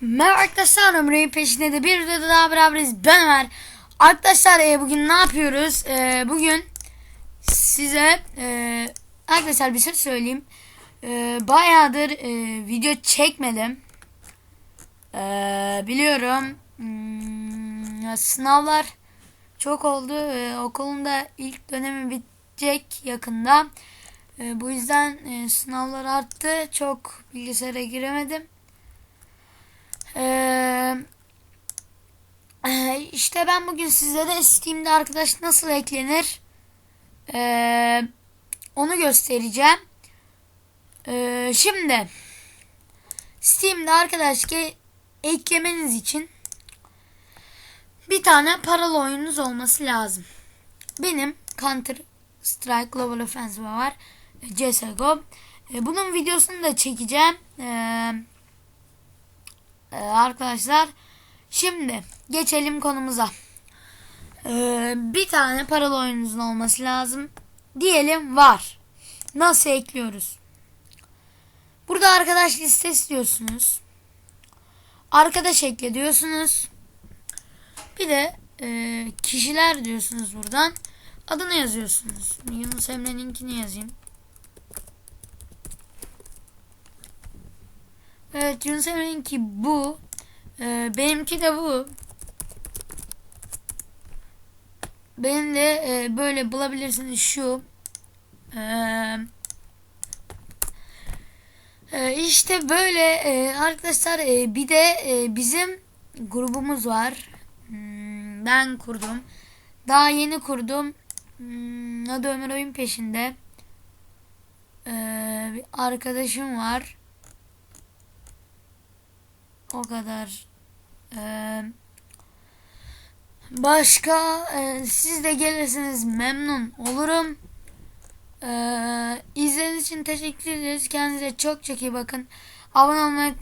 Merhaba arkadaşlar Ömrü'nün peşinde de bir videoda daha beraberiz. Ben Ömer. Arkadaşlar e, bugün ne yapıyoruz? E, bugün size e, arkadaşlar bir şey söyleyeyim. E, bayağıdır e, video çekmedim. E, biliyorum. Hmm, sınavlar çok oldu. E, okulun ilk dönemi bitecek yakında. E, bu yüzden e, sınavlar arttı. Çok bilgisayara giremedim. Ee, işte ben bugün sizlere Steam'de arkadaş nasıl eklenir ee, onu göstereceğim. Ee, şimdi Steam'de arkadaş ki eklemeniz için bir tane paralı oyununuz olması lazım. Benim Counter Strike Global Offensive var. CSGO. Ee, bunun videosunu da çekeceğim. Eee ee, arkadaşlar şimdi geçelim konumuza. Ee, bir tane paralı oyununuzun olması lazım. Diyelim var. Nasıl ekliyoruz? Burada arkadaş listesi diyorsunuz. Arkadaş ekle diyorsunuz. Bir de e, kişiler diyorsunuz buradan. Adını yazıyorsunuz. Yunus Emre'ninkini yazayım. Evet Yunus Emre'ninki bu. Ee, benimki de bu. Benim de e, böyle bulabilirsiniz şu. Ee, e, işte böyle e, arkadaşlar e, bir de e, bizim grubumuz var. Hmm, ben kurdum. Daha yeni kurdum. Hmm, adı Ömer Oyun Peşinde. Ee, bir arkadaşım var. O kadar. Ee, başka e, siz de gelirsiniz memnun olurum. Ee, izlediğiniz için teşekkür ederiz. Kendinize çok çok iyi bakın. Abone olmayı unutmayın.